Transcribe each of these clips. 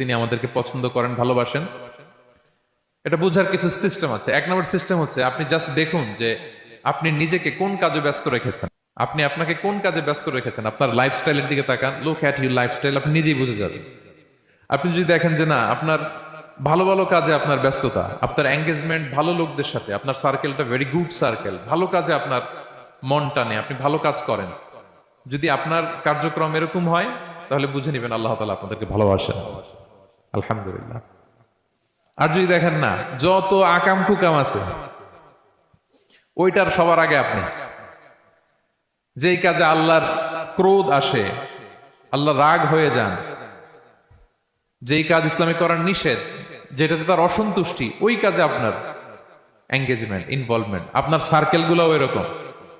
তিনি আমাদেরকে পছন্দ করেন, ভালোবাসেন। এটা বোঝার কিছু সিস্টেম আছে। এক নম্বর সিস্টেম হচ্ছে আপনি জাস্ট দেখুন যে আপনি নিজেকে কোন কাজে ব্যস্ত রেখেছেন। আপনি আপনাকে কোন কাজে ব্যস্ত রেখেছেন? আপনার লাইফস্টাইলের দিকে তাকান। লুক অ্যাট ইউর লাইফস্টাইল আপনি নিজেই বুঝে যাবেন। আপনি যদি দেখেন যে না, আপনার ভালো ভালো কাজে আপনার ব্যস্ততা, আপনার এঙ্গেজমেন্ট ভালো লোকদের সাথে, আপনার সার্কেলটা ভেরি গুড সার্কেল ভালো কাজে আপনার মন টানে, আপনি ভালো কাজ করেন। যদি আপনার কার্যক্রম এরকম হয়, তাহলে বুঝে নেবেন আল্লাহ তালা আপনাদেরকে ভালোবাসেন। আলহামদুলিল্লাহ। আর যদি দেখেন না, যত আকাম কুকাম আছে, ওইটার সবার আগে আপনি। যেই কাজে আল্লাহর ক্রোধ আসে, আল্লাহ রাগ হয়ে যান, যেই কাজ ইসলামে করার নিষেধ, যেটাতে তার অসন্তুষ্টি, ওই কাজে আপনার এঙ্গেজমেন্ট ইনভলভমেন্ট আপনার সার্কেল গুলাও এরকম।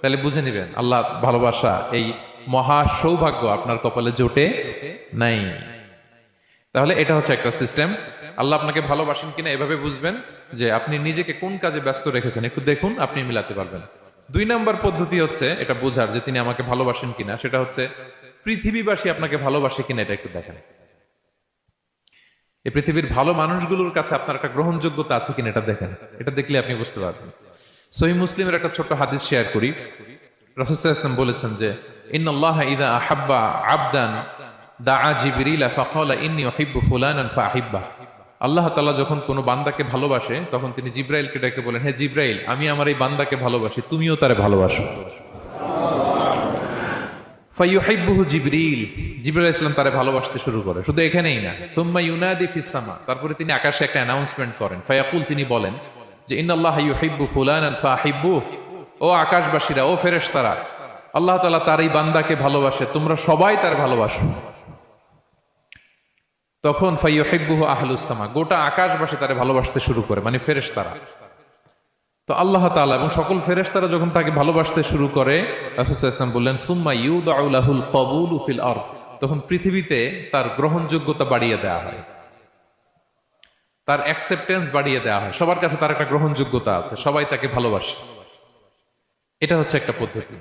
তাহলে বুঝে নিবেন, আল্লাহ ভালোবাসা এই মহা সৌভাগ্য আপনার কপালে জোটে নাই। তাহলে এটা হচ্ছে একটা সিস্টেম আল্লাহ আপনাকে ভালোবাসেন কিনা এভাবে বুঝবেন যে আপনি নিজেকে কোন কাজে ব্যস্ত রেখেছেন, একটু দেখুন, আপনি মিলাতে পারবেন। দুই নাম্বার পদ্ধতি হচ্ছে এটা বোঝার যে তিনি আমাকে ভালোবাসেন কিনা, সেটা হচ্ছে পৃথিবীবাসী আপনাকে ভালোবাসে কিনা এটা একটু দেখেন। এই পৃথিবীর ভালো মানুষগুলোর কাছে আপনার একটা গ্রহণযোগ্যতা আছে কিনা এটা দেখেন। এটা দেখলে আপনি বুঝতে পারবেন। সহি মুসলিমের একটা ছোট্ট হাদিস শেয়ার করি। রসুল্লাহ ইসলাম বলেছেন যে, ইন্নাল্লাহ ইদা আহাব্বা আবদান ফাহিব্বা আল্লাহ তাআলা যখন কোনো বান্দাকে ভালোবাসে, তখন তিনি জিব্রাইলকে ডেকে বলেন, হে জিব্রাইল, আমি আমার এই বান্দাকে ভালোবাসি, তুমিও তারে ভালোবাসো। জিবরিল ইসলাম ভালোবাসতে শুরু করে, শুধু এখানেই না, সুম্মা ইউনাদি ফিস তারপরে তিনি আকাশে একটা অ্যানাউন্সমেন্ট করেন, ফায়াকুল তিনি বলেন যে, ইন্নাল্লাহ ইউহিব্বু ফুলানান ফাহিব্বু ও আকাশবাসীরা, ও ফেরেশতারা, আল্লাহ তাআলা তার এই বান্দাকে ভালোবাসে, তোমরা সবাই তার ভালোবাসো। তখন ফাইয়ুহিব্বুহু আহলুস সামা, গোটা আকাশবাসী তারে ভালোবাসতে শুরু করে মানে ফেরেশতারা। তো আল্লাহ তাআলা এবং সকল ফেরেশতারা যখন তাকে ভালোবাসতে শুরু করে রাসূলুল্লাহ বললেন, সুম্মা ইউদাউলাহুল কবুলু ফিল আরদ তখন পৃথিবীতে তার গ্রহণযোগ্যতা বাড়িয়ে দেওয়া হয়। তার অ্যাকসেপ্টেন্স বাড়িয়ে দেওয়া হয়। সবার কাছে তার একটা গ্রহণযোগ্যতা আছে, সবাই তাকে ভালোবাসে। এটা হচ্ছে একটা পদ্ধতি।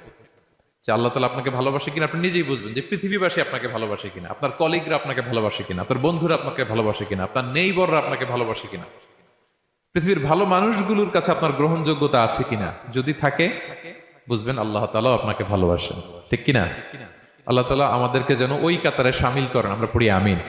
যে আল্লাহ তালা আপনাকে ভালোবাসে কিনা, আপনি নিজেই বুঝবেন যে পৃথিবীবাসী আপনাকে ভালোবাসে কিনা, আপনার কলিগরা আপনাকে ভালোবাসে কিনা, আপনার বন্ধুরা আপনাকে ভালোবাসে কিনা, আপনার নেইবররা আপনাকে ভালোবাসে কিনা। পৃথিবীর ভালো মানুষগুলোর কাছে আপনার গ্রহণযোগ্যতা আছে কিনা, যদি থাকে, বুঝবেন আল্লাহ তালাও আপনাকে ভালোবাসেন। ঠিক কিনা? আল্লাহ তালা আমাদেরকে যেন ওই কাতারে সামিল করেন, আমরা পড়ি আমিন।